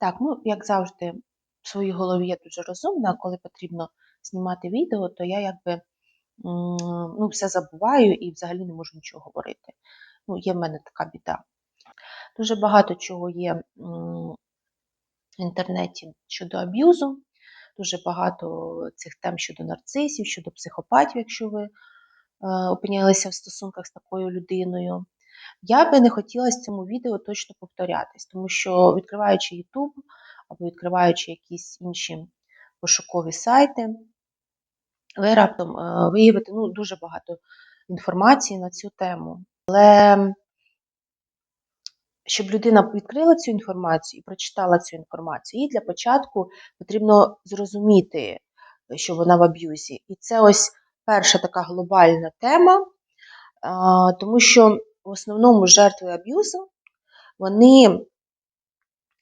Так, ну, як завжди, в своїй голові я дуже розумна, коли потрібно знімати відео, то я якби ну, все забуваю і взагалі не можу нічого говорити. Ну, є в мене така біда. Дуже багато чого є в інтернеті щодо аб'юзу, дуже багато цих тем щодо нарцисів, щодо психопатів, якщо ви е, опинялися в стосунках з такою людиною. Я би не хотіла з цьому відео точно повторятись, тому що відкриваючи YouTube або відкриваючи якісь інші пошукові сайти, ви раптом е, виявите ну, дуже багато інформації на цю тему. Але щоб людина відкрила цю інформацію і прочитала цю інформацію, їй для початку потрібно зрозуміти, що вона в аб'юзі. І це ось перша така глобальна тема, тому що в основному жертви аб'юзу вони,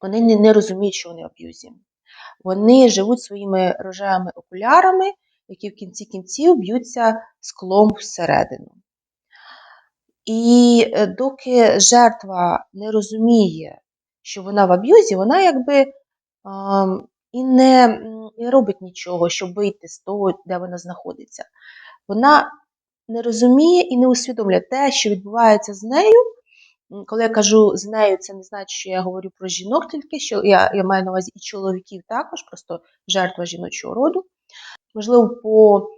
вони не, не розуміють, що вони аб'юзі. Вони живуть своїми рожевими окулярами, які в кінці кінців б'ються склом всередину. І е, доки жертва не розуміє, що вона в аб'юзі, вона якби і не, не робить нічого, щоб вийти з того, де вона знаходиться. Вона не розуміє і не усвідомлює те, що відбувається з нею. Коли я кажу з нею, це не значить, що я говорю про жінок тільки, що я, я маю на увазі і чоловіків також, просто жертва жіночого роду. Можливо, по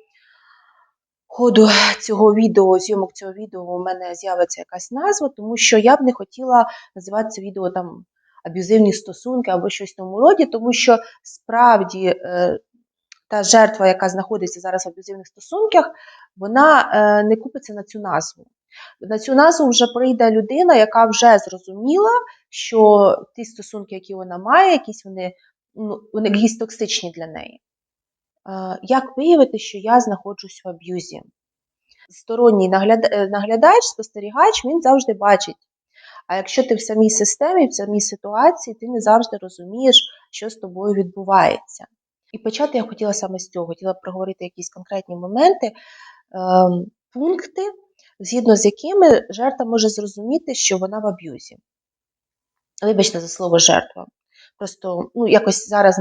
ходу цього відео, зйомок цього відео, у мене з'явиться якась назва, тому що я б не хотіла називати це відео там аб'юзивні стосунки або щось в тому роді, тому що справді е, та жертва, яка знаходиться зараз в аб'юзивних стосунках, вона е, не купиться на цю назву. На цю назву вже прийде людина, яка вже зрозуміла, що ті стосунки, які вона має, якісь вони, ну, вони якісь токсичні для неї. Е, Як виявити, що я знаходжусь в аб'юзі? Сторонній е, наглядач, спостерігач, він завжди бачить. А якщо ти в самій системі, в самій ситуації, ти не завжди розумієш, що з тобою відбувається. І почати я хотіла саме з цього, хотіла проговорити якісь конкретні моменти, е, пункти, згідно з якими жертва може зрозуміти, що вона в аб'юзі. Вибачте за слово жертва. Просто ну, якось зараз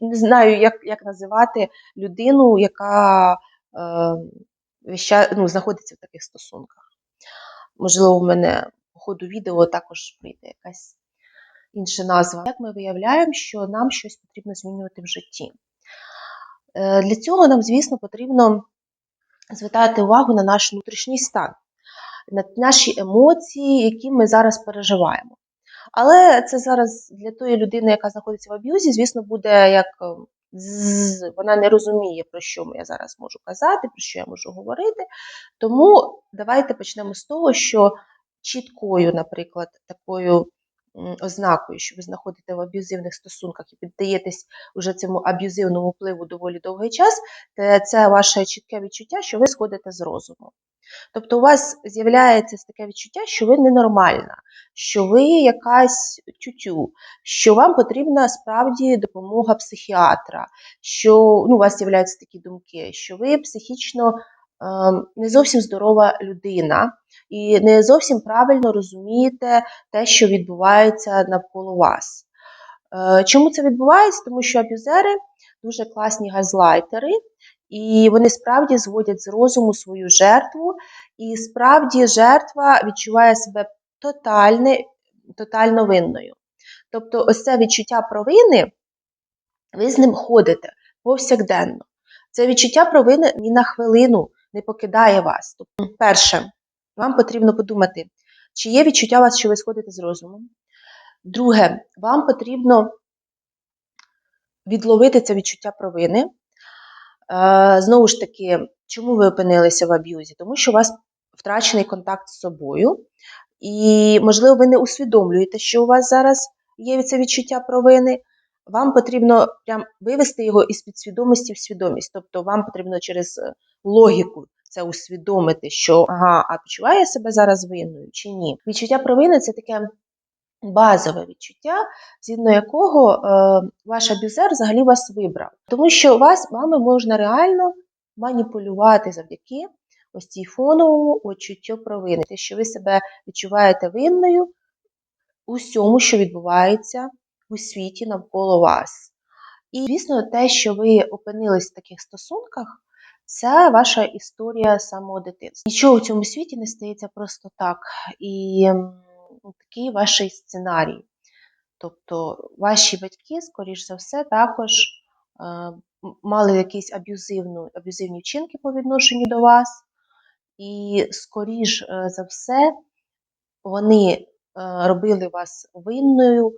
не знаю, як, як називати людину, яка е, ну, знаходиться в таких стосунках. Можливо, у мене по ходу відео також прийде якась інша назва. Як ми виявляємо, що нам щось потрібно змінювати в житті? Е, Для цього нам, звісно, потрібно звертати увагу на наш внутрішній стан, на наші емоції, які ми зараз переживаємо. Але це зараз для тої людини, яка знаходиться в аб'юзі, звісно, буде як е, вона не розуміє, про що я зараз можу казати, про що я можу говорити. Тому давайте почнемо з того, що чіткою, наприклад, такою ознакою, що ви знаходите в аб'юзивних стосунках і піддаєтесь уже цьому аб'юзивному впливу доволі довгий час, це- це ваше чітке відчуття, що ви сходите з розуму. Тобто у вас з'являється таке відчуття, що ви ненормальна, що ви якась тютю, що вам потрібна справді допомога психіатра, що ну, у вас з'являються такі думки, що ви психічно ем, не зовсім здорова людина і не зовсім правильно розумієте те, що відбувається навколо вас. Е, Чому це відбувається? Тому що аб'юзери дуже класні газлайтери, і вони справді зводять з розуму свою жертву, і справді жертва відчуває себе тотальне, тотально винною. Тобто, ось це відчуття провини, ви з ним ходите повсякденно. Це відчуття провини ні на хвилину не покидає вас. Тобто, перше, вам потрібно подумати, чи є відчуття у вас, що ви сходите з розумом. Друге, вам потрібно відловити це відчуття провини. Е, Знову ж таки, чому ви опинилися в аб'юзі? Тому що у вас втрачений контакт з собою, і, можливо, ви не усвідомлюєте, що у вас зараз є це відчуття провини. Вам потрібно прям вивести його із підсвідомості в свідомість. Тобто вам потрібно через е, логіку це усвідомити, що ага, а почуваю я себе зараз винною чи ні. Відчуття провини це таке базове відчуття, згідно якого е, ваш аб'юзер взагалі вас вибрав. Тому що вас вами можна реально маніпулювати завдяки ось цій фоновому відчуттю провини, те, що ви себе відчуваєте винною у всьому, що відбувається у світі навколо вас. І, звісно, те, що ви опинились в таких стосунках, це ваша історія самого дитинства. Нічого в цьому світі не стається просто так. І такий ваш сценарій. Тобто ваші батьки, скоріш за все, також е, мали якісь аб'юзивну, аб'юзивні вчинки по відношенню до вас, і, скоріш е, за все, вони е, робили вас винною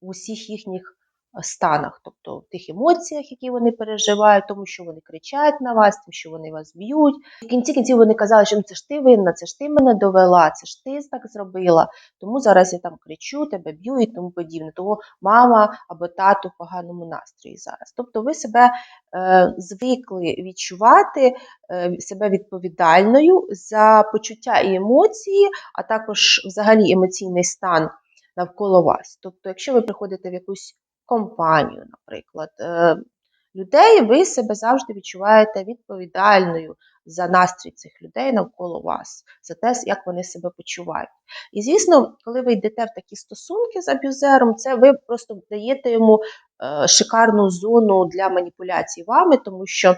в усіх їхніх станах, тобто в тих емоціях, які вони переживають, тому що вони кричать на вас, тим, що вони вас б'ють. В кінці кінців вони казали, що ну, це ж ти винна, це ж ти мене довела, це ж ти так зробила. Тому зараз я там кричу, тебе б'ю і тому подібне. Того мама або тато в поганому настрої зараз. Тобто ви себе е, звикли відчувати е, себе відповідальною за почуття і емоції, а також взагалі емоційний стан навколо вас. Тобто, якщо ви приходите в якусь компанію, наприклад, е, людей, ви себе завжди відчуваєте відповідальною за настрій цих людей навколо вас, за те, як вони себе почувають. І звісно, коли ви йдете в такі стосунки з аб'юзером, це ви просто даєте йому е, шикарну зону для маніпуляцій вами, тому що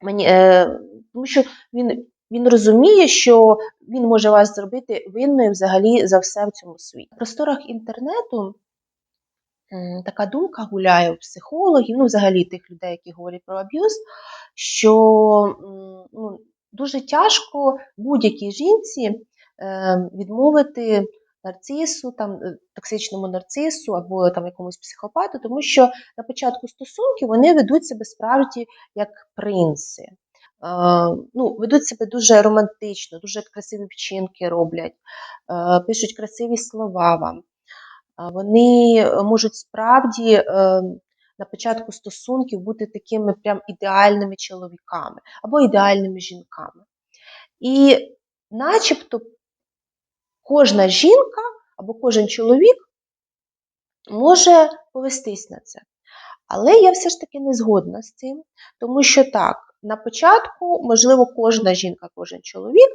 мені, е, тому що він, він розуміє, що він може вас зробити винною взагалі за все в цьому світі. В просторах інтернету така думка гуляє у психологів, ну, взагалі тих людей, які говорять про аб'юз, що ну, дуже тяжко будь-якій жінці е, відмовити нарцису, там, е, токсичному нарцису або там, якомусь психопату, тому що на початку стосунків вони ведуть себе справді як принци. Е, ну, ведуть себе дуже романтично, дуже красиві вчинки роблять, е, пишуть красиві слова вам. Вони е, можуть справді е, на початку стосунків бути такими прям ідеальними чоловіками або ідеальними жінками. І начебто кожна жінка або кожен чоловік може повестись на це. Але я все ж таки не згодна з цим, тому що так, на початку, можливо, кожна жінка, кожен чоловік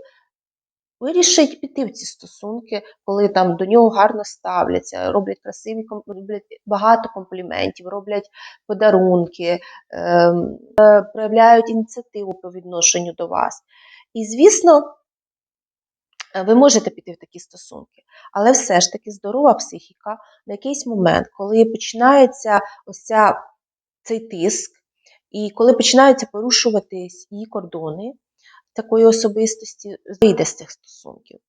вирішить піти в ці стосунки, коли там до нього гарно ставляться, роблять красиві роблять багато компліментів, роблять подарунки, ем, е, проявляють ініціативу по відношенню до вас. І, звісно, ви можете піти в такі стосунки, але все ж таки здорова психіка на якийсь момент, коли починається ось цей тиск, і коли починаються порушуватись її кордони такої особистості, вийде з цих стосунків.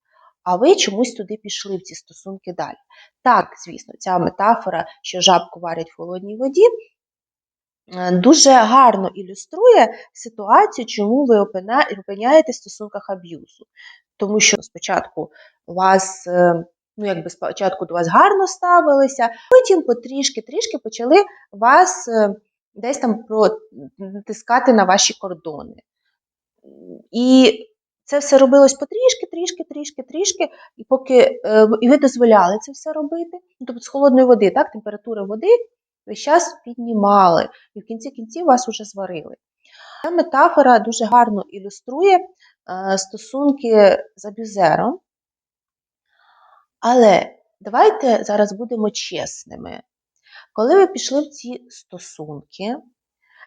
А ви чомусь туди пішли в ці стосунки далі. Так, звісно, ця метафора, що жабку варять в холодній воді, е, дуже гарно ілюструє ситуацію, чому ви опиняєтесь в стосунках аб'юзу. Тому що спочатку вас, е, ну якби спочатку до вас гарно ставилися, потім потрішки-трішки почали вас е, десь там протискати на ваші кордони. І це все робилось потрішки, трішки, трішки, трішки, і поки е, і ви дозволяли це все робити. Ну, тобто з холодної води, так, температура води весь час піднімали, і в кінці кінців вас уже зварили. Ця метафора дуже гарно ілюструє е, стосунки з аб'юзером. Але давайте зараз будемо чесними. Коли ви пішли в ці стосунки,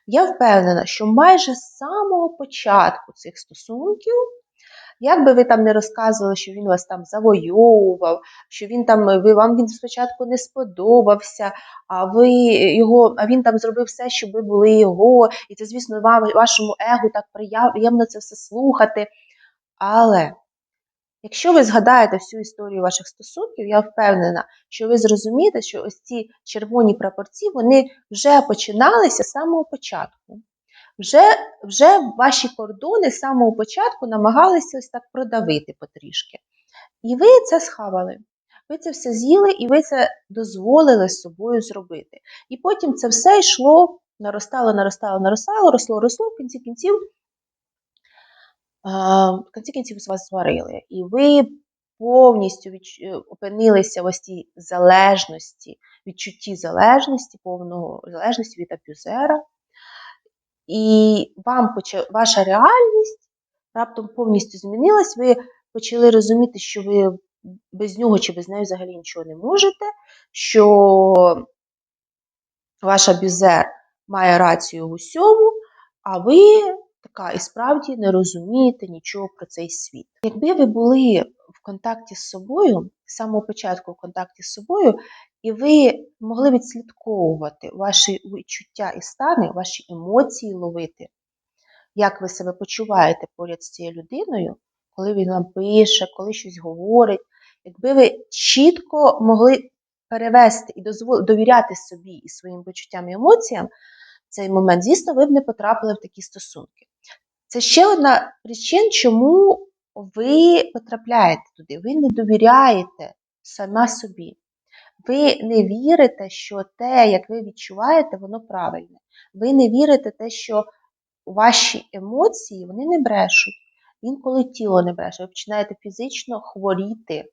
я впевнена, що майже з самого початку цих стосунків, як би ви там не розказували, що він вас там завойовував, що він там ви вам він спочатку не сподобався, а ви його, а він там зробив все, щоб ви були його, і це, звісно, вам, вашому егу так приємно це все слухати. Але Якщо ви згадаєте всю історію ваших стосунків, я впевнена, що ви зрозумієте, що ось ці червоні прапорці вони вже починалися з самого початку. Вже вже ваші кордони з самого початку намагалися ось так продавити потрішки. І ви це схавали. Ви це все з'їли і ви це дозволили з собою зробити. І потім це все йшло, наростало, наростало, наростало, росло, росло, в кінці кінців в кінці кінців вас зварили, і ви повністю е, опинилися в ось цій залежності, відчутті залежності, повного залежності від аб'юзера, і вам ваша реальність раптом повністю змінилась, ви почали розуміти, що ви без нього чи без неї взагалі нічого не можете, що ваш абюзер має рацію в усьому, а ви така і справді не розумієте нічого про цей світ. Якби ви були в контакті з собою, з самого початку в контакті з собою, і ви могли відслідковувати ваші відчуття і стани, ваші емоції ловити, як ви себе почуваєте поряд з цією людиною, коли він вам пише, коли щось говорить, якби ви чітко могли перевести і довіряти собі і своїм почуттям і емоціям цей момент, звісно, ви б не потрапили в такі стосунки. Це ще одна причин, чому ви потрапляєте туди. Ви не довіряєте сама собі. Ви не вірите, що те, як ви відчуваєте, воно правильне. Ви не вірите те, що ваші емоції вони не брешуть. Інколи тіло не бреше. Ви починаєте фізично хворіти.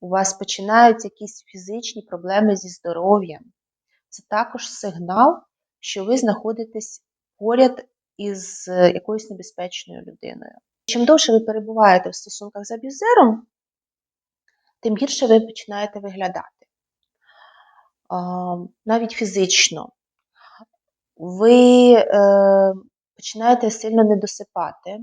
У вас починаються якісь фізичні проблеми зі здоров'ям. Це також сигнал, що ви знаходитесь поряд із е, якоюсь небезпечною людиною. Чим довше ви перебуваєте в стосунках з аб'юзером, тим гірше ви починаєте виглядати. Навіть фізично. Ви е, починаєте сильно недосипати,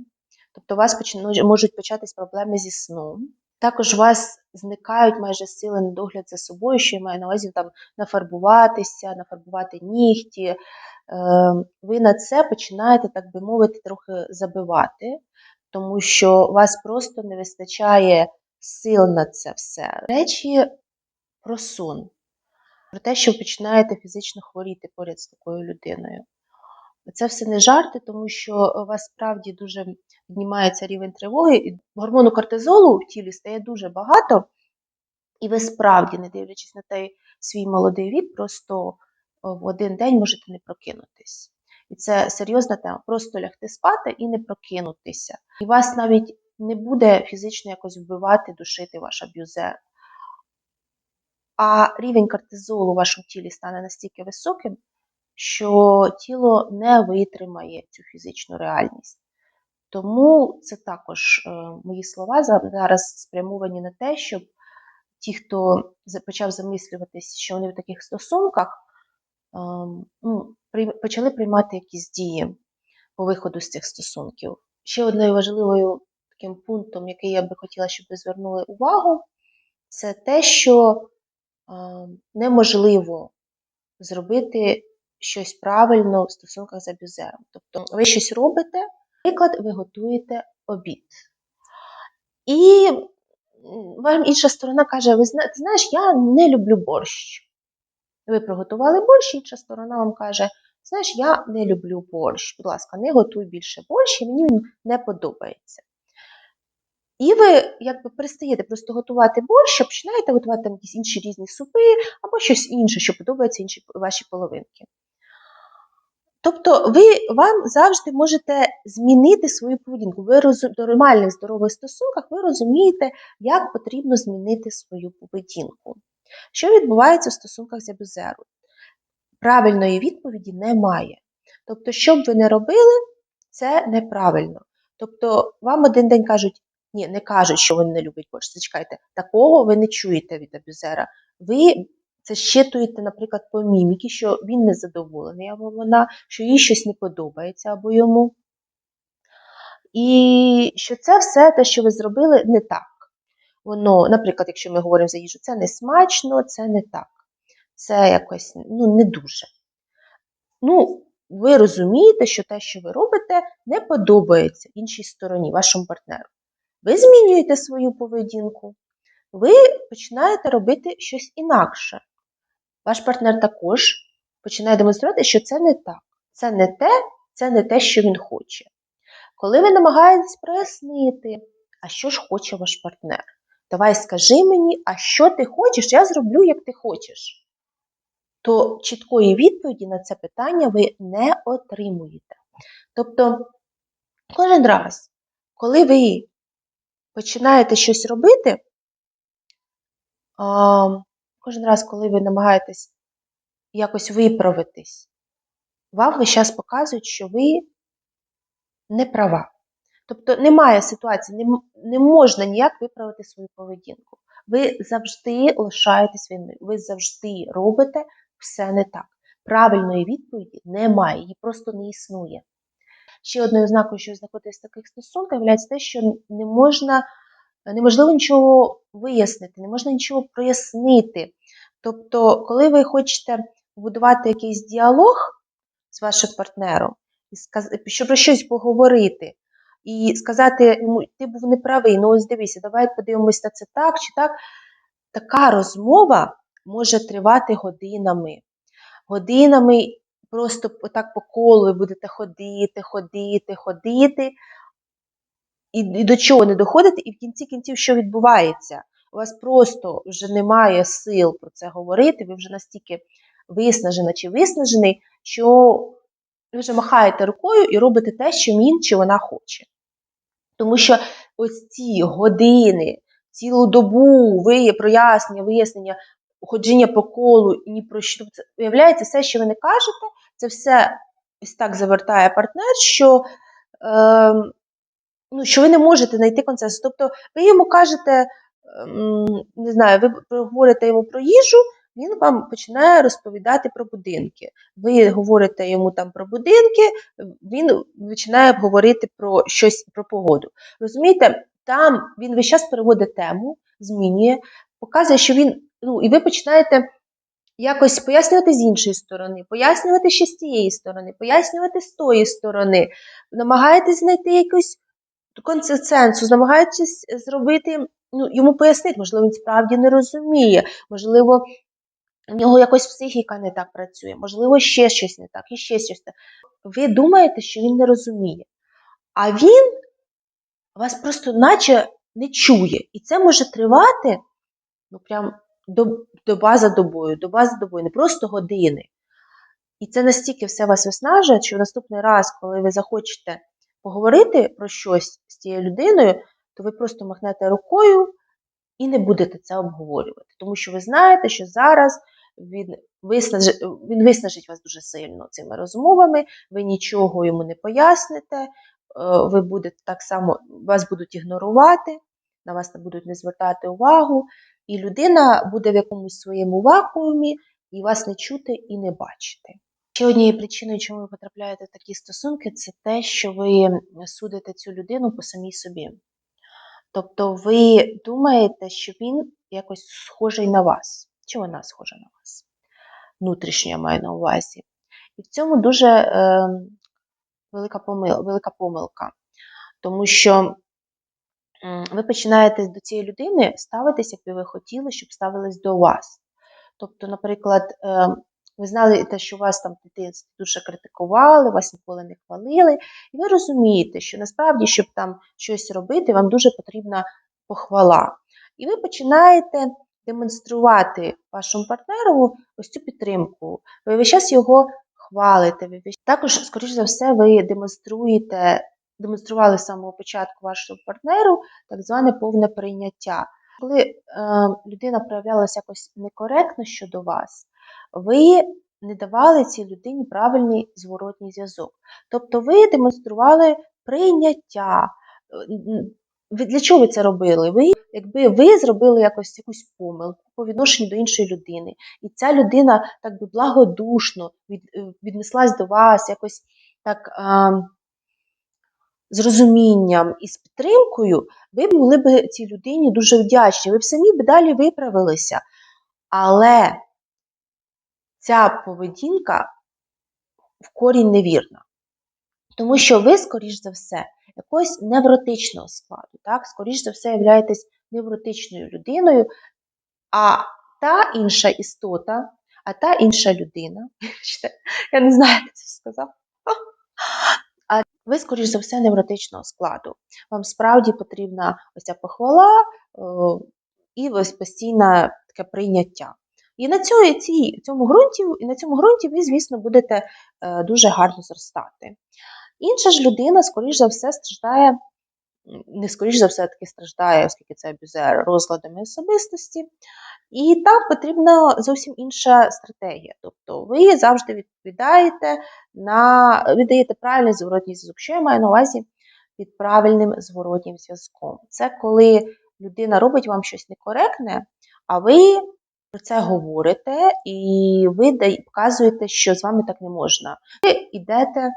тобто у вас можуть початись проблеми зі сном. Також у вас зникають майже сили на догляд за собою, що я маю на увазі там нафарбуватися, нафарбувати нігті. Е, Ви на це починаєте, так би мовити, трохи забивати, тому що вас просто не вистачає сил на це все. Речі про сон, про те, що ви починаєте фізично хворіти поряд з такою людиною. Це все не жарти, тому що у вас справді дуже піднімається рівень тривоги, і гормону кортизолу в тілі стає дуже багато, і ви справді, не дивлячись на той свій молодий вік, просто в один день можете не прокинутись. І це серйозна тема. Просто лягти спати і не прокинутися. І вас навіть не буде фізично якось вбивати, душити ваш аб'юзер. А рівень кортизолу у вашому тілі стане настільки високим, що тіло не витримає цю фізичну реальність. Тому це також е, мої слова зараз спрямовані на те, щоб ті, хто почав замислюватись, що вони в таких стосунках, ем, ну, почали приймати якісь дії по виходу з цих стосунків. Ще одною важливою таким пунктом, який я би хотіла, щоб ви звернули увагу, це те, що ем, неможливо зробити щось правильно в стосунках з аб'юзером. Тобто ви щось робите, наприклад, ви готуєте обід. І вам інша сторона каже: ви ти знаєш, я не люблю борщ. Ви приготували борщ, інша сторона вам каже: знаєш, я не люблю борщ. Будь ласка, не готуй більше борщ, і мені він не подобається. І ви якби перестаєте просто готувати борщ, а починаєте готувати там якісь інші різні супи або щось інше, що подобається іншій вашій половинки. Тобто ви вам завжди можете змінити свою поведінку. Ви розум, в нормальних здорових стосунках ви розумієте, як потрібно змінити свою поведінку. Що відбувається в стосунках з абюзером? Правильної відповіді немає. Тобто, що б ви не робили, це неправильно. Тобто, вам один день кажуть, ні, не кажуть, що він не любить борщ. Зачекайте, такого ви не чуєте від абюзера. Ви це щитуєте, наприклад, по міміки, що він незадоволений або вона, що їй щось не подобається або йому. І що це все те, що ви зробили, не так. Воно, наприклад, якщо ми говоримо за їжу, це не смачно, це не так. Це якось ну, не дуже. Ну, ви розумієте, що те, що ви робите, не подобається іншій стороні, вашому партнеру. Ви змінюєте свою поведінку, ви починаєте робити щось інакше. Ваш партнер також починає демонструвати, що це не так. Це не те, це не те, що він хоче. Коли ви намагаєтесь прояснити, а що ж хоче ваш партнер? Давай скажи мені, а що ти хочеш, я зроблю, як ти хочеш. То чіткої відповіді на це питання ви не отримуєте. Тобто, кожен раз, коли ви починаєте щось робити, кожен раз, коли ви намагаєтесь якось виправитись, вам весь час показують, що ви не права. Тобто немає ситуації, не, не можна ніяк виправити свою поведінку. Ви завжди лишаєтесь винною, ви завжди робите все не так. Правильної відповіді немає, її просто не існує. Ще одною ознакою, що ви в таких стосунках, є те, що не можна, неможливо нічого вияснити, не можна нічого прояснити. Тобто, коли ви хочете побудувати якийсь діалог з вашим партнером, щоб про щось поговорити, і сказати йому, ти був неправий, ну ось дивися, давай подивимось на це так чи так. Така розмова може тривати годинами. Годинами просто отак по колу ви будете ходити, ходити, ходити. І, і до чого не доходите, і в кінці кінців що відбувається? У вас просто вже немає сил про це говорити, ви вже настільки виснажена чи виснажений, що ви вже махаєте рукою і робите те, що він чи вона хоче. Тому що ось ці години, цілу добу ви прояснення, вияснення, ходження по колу і ні про що це виявляється, все, що ви не кажете, це все ось так завертає партнер, що, е, ну, що ви не можете знайти консенсус. Тобто ви йому кажете, не знаю, ви говорите йому про їжу, він вам починає розповідати про будинки. Ви говорите йому там про будинки, він починає говорити про щось про погоду. Розумієте, там він весь час переводить тему, змінює, показує, що він. Ну, і ви починаєте якось пояснювати з іншої сторони, пояснювати ще з цієї сторони, пояснювати з тої сторони, намагаєтесь знайти якийсь консенсус, намагаєтесь зробити, ну, йому пояснити, можливо, він справді не розуміє, можливо, в нього якось психіка не так працює, можливо, ще щось не так, і ще щось так. Ви думаєте, що він не розуміє, а він вас просто наче не чує. І це може тривати ну, прям до, доба за добою, доба за добою, не просто години. І це настільки все вас виснажує, що наступний раз, коли ви захочете поговорити про щось з цією людиною, то ви просто махнете рукою і не будете це обговорювати. Тому що ви знаєте, що зараз він виснажить, він виснажить вас дуже сильно цими розмовами, ви нічого йому не поясните, е, ви будете так само, вас будуть ігнорувати, на вас не будуть не звертати увагу, і людина буде в якомусь своєму вакуумі і вас не чути і не бачити. Ще однією причиною, чому ви потрапляєте в такі стосунки, це те, що ви судите цю людину по самій собі. Тобто ви думаєте, що він якось схожий на вас, чи вона схожа на вас. Внутрішньо я маю на увазі. І в цьому дуже е, велика, помил, велика помилка. Тому що ви починаєте до цієї людини ставитись, як би ви хотіли, щоб ставились до вас. Тобто, наприклад, е, ви знали те, що вас там в дитинстві дуже критикували, вас ніколи не хвалили, і ви розумієте, що насправді, щоб там щось робити, вам дуже потрібна похвала. І ви починаєте демонструвати вашому партнеру ось цю підтримку. Ви весь час його хвалите. Ви. Також, скоріш за все, ви демонструєте, демонстрували з самого початку вашому партнеру так зване повне прийняття. Коли е, людина проявлялася якось некоректно щодо вас, ви не давали цій людині правильний зворотній зв'язок. Тобто ви демонстрували прийняття. Для чого ви це робили? Ви, якби ви зробили якось якусь помилку по відношенню до іншої людини, і ця людина так би благодушно від, віднеслась до вас, якось так а, з розумінням і з підтримкою, ви були б цій людині дуже вдячні. Ви б самі б далі виправилися. Але ця поведінка в корінь невірна. Тому що ви, скоріш за все, якогось невротичного складу, так? скоріш за все, являєтесь невротичною людиною, а та інша істота, а та інша людина, я не знаю, як це сказав, а ви, скоріш за все, невротичного складу. Вам справді потрібна ось ця похвала і ось постійне таке прийняття. І на цьому, цій, цьому ґрунті, і на цьому ґрунті ви, звісно, будете е, дуже гарно зростати. Інша ж людина, скоріш за все, страждає, не скоріш за все таки страждає, оскільки це абюзер, розладами особистості. І там потрібна зовсім інша стратегія. Тобто ви завжди відповідаєте на віддаєте правильний зворотній зв'язок. Що я маю на увазі під правильним зворотнім зв'язком. Це коли людина робить вам щось некоректне, а ви про це говорите і ви показуєте, що з вами так не можна. Ви йдете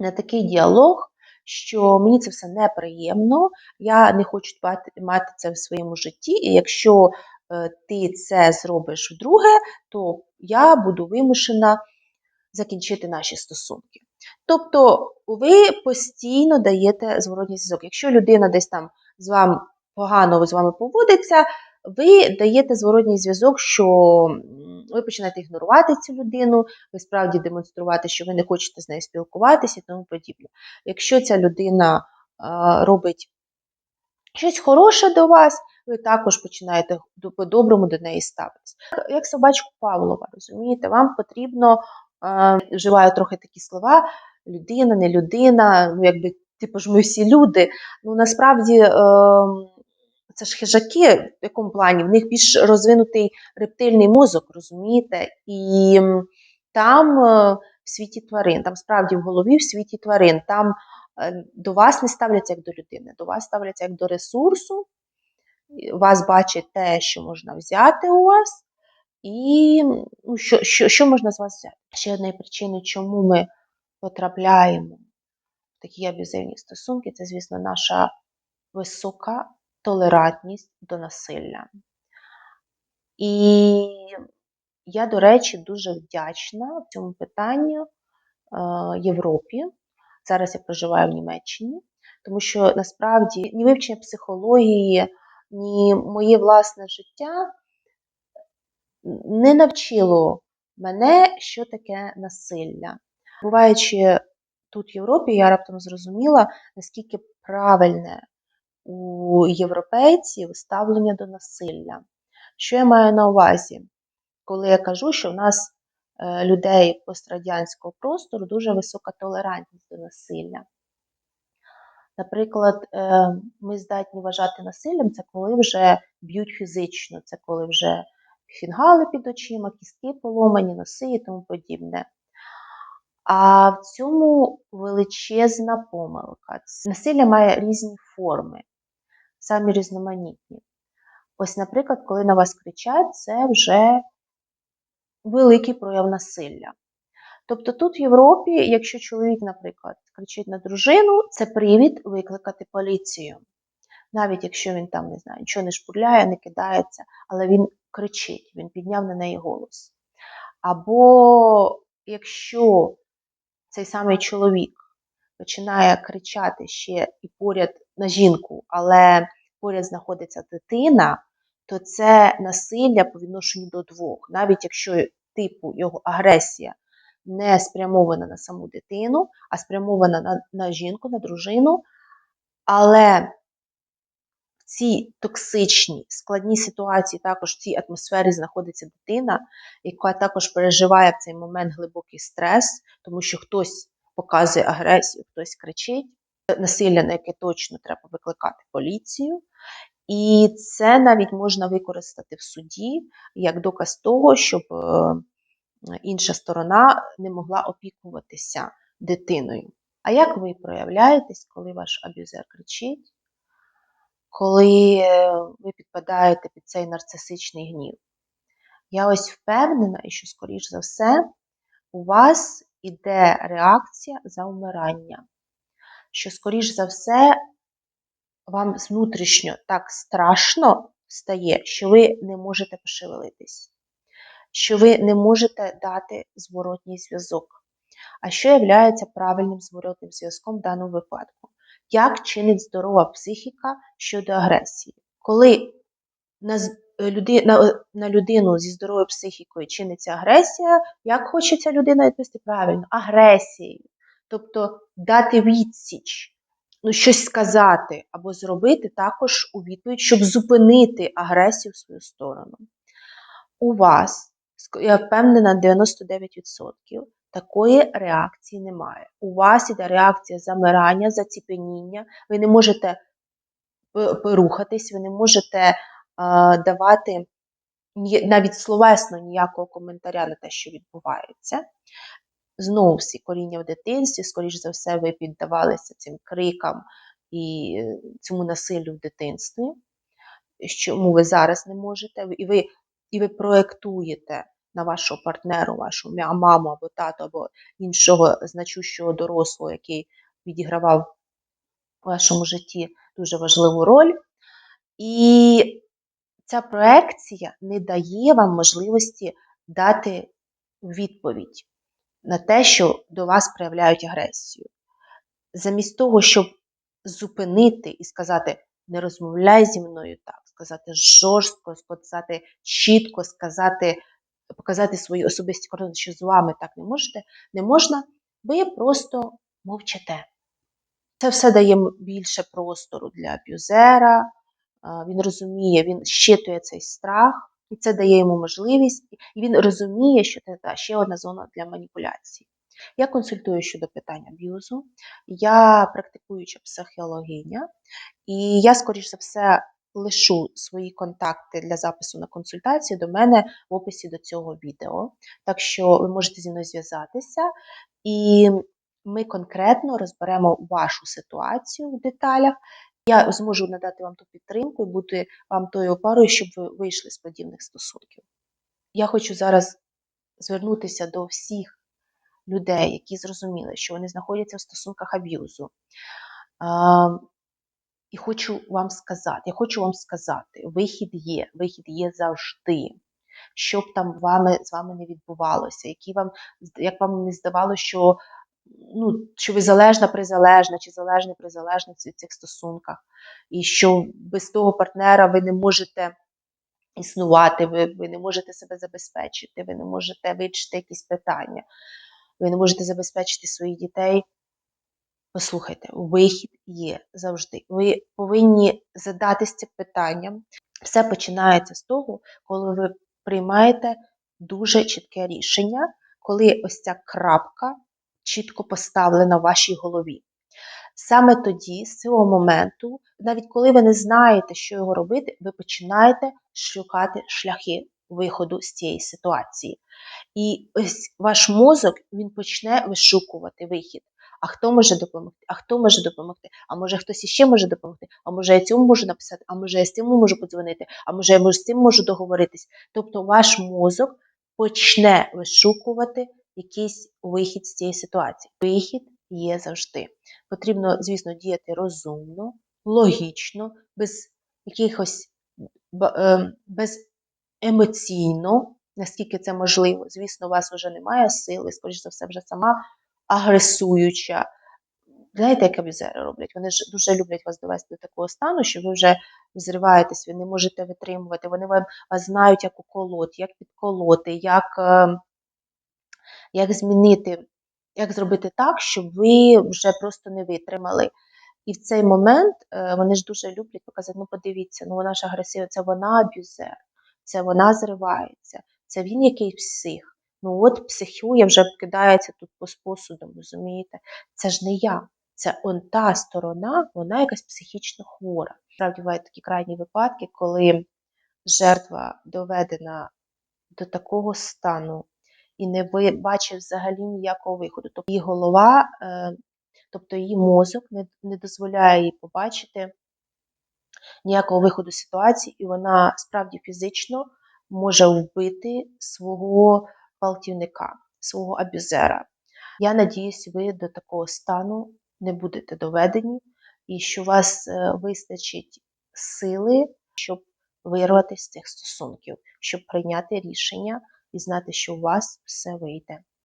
на такий діалог, що мені це все неприємно, я не хочу мати це в своєму житті, і якщо е, ти це зробиш вдруге, то я буду вимушена закінчити наші стосунки. Тобто ви постійно даєте зворотній зв'язок. Якщо людина десь там з вами погано з вами поводиться, ви даєте зворотній зв'язок, що ви починаєте ігнорувати цю людину, ви справді демонструвати, що ви не хочете з нею спілкуватися і тому подібне. Якщо ця людина робить щось хороше до вас, ви також починаєте по-доброму до неї ставитись. Як собачку Павлова, розумієте, вам потрібно, вживаю трохи такі слова, людина, не людина, ну якби типу ж ми всі люди. Ну насправді е, це ж хижаки в якому плані, в них більш розвинутий рептильний мозок, розумієте? І там е, в світі тварин, там справді в голові в світі тварин, там е, до вас не ставляться як до людини, до вас ставляться як до ресурсу, вас бачать те, що можна взяти у вас, і ну, що, що, що можна з вас взяти. Ще однією причиною, чому ми потрапляємо в такі аб'юзивні стосунки, це, звісно, наша висока толерантність до насилля. І я, до речі, дуже вдячна в цьому питанні е, Європі. Зараз я проживаю в Німеччині, тому що насправді ні вивчення психології, ні моє власне життя не навчило мене, що таке насилля. Буваючи тут в Європі, я раптом зрозуміла, наскільки правильне у європейців ставлення до насилля. Що я маю на увазі, коли я кажу, що в нас е, людей пострадянського простору дуже висока толерантність до насилля. Наприклад, е, ми здатні вважати насиллям, це коли вже б'ють фізично, це коли вже фінгали під очима, кістки поломані, носи і тому подібне. А в цьому величезна помилка. Насилля має різні форми, самі різноманітні. Ось, наприклад, коли на вас кричать, це вже великий прояв насилля. Тобто тут в Європі, якщо чоловік, наприклад, кричить на дружину, це привід викликати поліцію. Навіть якщо він там не знаю, нічого не шпурляє, не кидається, але він кричить, він підняв на неї голос. Або якщо цей самий чоловік починає кричати ще і поряд на жінку, але поряд знаходиться дитина, то це насилля по відношенню до двох. Навіть якщо типу його агресія не спрямована на саму дитину, а спрямована на, на жінку, на дружину. Але в цій токсичній, складній ситуації, також в цій атмосфері знаходиться дитина, яка також переживає в цей момент глибокий стрес, тому що хтось показує агресію, хтось кричить, насилля, на яке точно треба викликати поліцію. І це навіть можна використати в суді як доказ того, щоб е, інша сторона не могла опікуватися дитиною. А як ви проявляєтесь, коли ваш аб'юзер кричить, коли е, ви підпадаєте під цей нарцисичний гнів? Я ось впевнена, що, скоріш за все, у вас іде реакція заумирання, що, скоріш за все, вам внутрішньо так страшно стає, що ви не можете пошевелитись що ви не можете дати зворотній зв'язок. А що є правильним зворотним зв'язком в даному випадку? Як чинить здорова психіка щодо агресії? Коли на, на, людину зі здоровою психікою чиниться агресія, як хоче ця людина відповісти правильно? Агресією. Тобто дати відсіч, ну, щось сказати або зробити також у відповідь, щоб зупинити агресію в свою сторону. У вас я впевнена, 99% такої реакції немає. У вас іде реакція замирання, заціпеніння, ви не можете порухатись, ви не можете давати навіть словесно ніякого коментаря на те, що відбувається. Знову всі коріння в дитинстві, скоріш за все, ви піддавалися цим крикам і е, цьому насиллю в дитинстві, чому ви зараз не можете, і ви, і ви проєктуєте на вашого партнеру, вашу маму або тату, або іншого значущого дорослого, який відігравав у вашому житті дуже важливу роль. І ця проекція не дає вам можливості дати відповідь на те, що до вас проявляють агресію. Замість того, щоб зупинити і сказати, не розмовляй зі мною так, сказати жорстко, сказати чітко, сказати, показати свої особисті кордони, що з вами так не можете, не можна, ви просто мовчите. Це все дає більше простору для аб'юзера, він розуміє, він щитує цей страх, і це дає йому можливість, і він розуміє, що це та, ще одна зона для маніпуляцій. Я консультую щодо питань аб'юзу, я практикуюча психологиня, і я, скоріш за все, лишу свої контакти для запису на консультацію до мене в описі до цього відео. Так що ви можете зі мною зв'язатися, і ми конкретно розберемо вашу ситуацію в деталях. Я зможу надати вам ту підтримку і бути вам тою опорою, щоб ви вийшли з подібних стосунків. Я хочу зараз звернутися до всіх людей, які зрозуміли, що вони знаходяться в стосунках аб'юзу. І хочу вам сказати, я хочу вам сказати, вихід є, вихід є завжди. Що б там вами, з вами не відбувалося, які вам, як вам не здавалося, що, ну, що ви залежна призалежна, чи залежний призалежний в цих стосунках, і що без того партнера ви не можете існувати, ви, ви не можете себе забезпечити, ви не можете вирішити якісь питання, ви не можете забезпечити своїх дітей. Послухайте, вихід є завжди. Ви повинні задатися цим питанням. Все починається з того, коли ви приймаєте дуже чітке рішення, коли ось ця крапка чітко поставлена в вашій голові. Саме тоді, з цього моменту, навіть коли ви не знаєте, що його робити, ви починаєте шукати шляхи виходу з цієї ситуації. І ось ваш мозок він почне вишукувати вихід. А хто може допомогти? А хто може допомогти? А може хтось іще може допомогти? А може я цьому можу написати? А може я з цим можу подзвонити? А може я з цим можу договоритись? Тобто ваш мозок почне вишукувати якийсь вихід з цієї ситуації. Вихід є завжди. Потрібно, звісно, діяти розумно, логічно, без якихось е, без емоційно, наскільки це можливо. Звісно, у вас вже немає сили, скоріш за все, вже сама агресуюча. Знаєте, як аб'юзери роблять? Вони ж дуже люблять вас довести до такого стану, що ви вже взриваєтесь, ви не можете витримувати. Вони вам вас знають, як уколоти, як підколоти, як, е, як змінити, як зробити так, щоб ви вже просто не витримали. І в цей момент е, вони ж дуже люблять показати, ну подивіться, ну вона ж агресивна, це вона аб'юзер, це вона зривається, це він якийсь псих. Ну от психує, вже кидається тут по спосудам, розумієте? Це ж не я. Це он та сторона, вона якась психічно хвора. Справді бувають такі крайні випадки, коли жертва доведена до такого стану і не бачить взагалі ніякого виходу. Тобто її голова, е, тобто її мозок не, не дозволяє їй побачити ніякого виходу ситуації, і вона справді фізично може вбити свого гвалтівника, свого аб'юзера. Я надіюсь, ви до такого стану не будете доведені, і що у вас е, вистачить сили, щоб вирватися з цих стосунків, щоб прийняти рішення і знати, що у вас все вийде.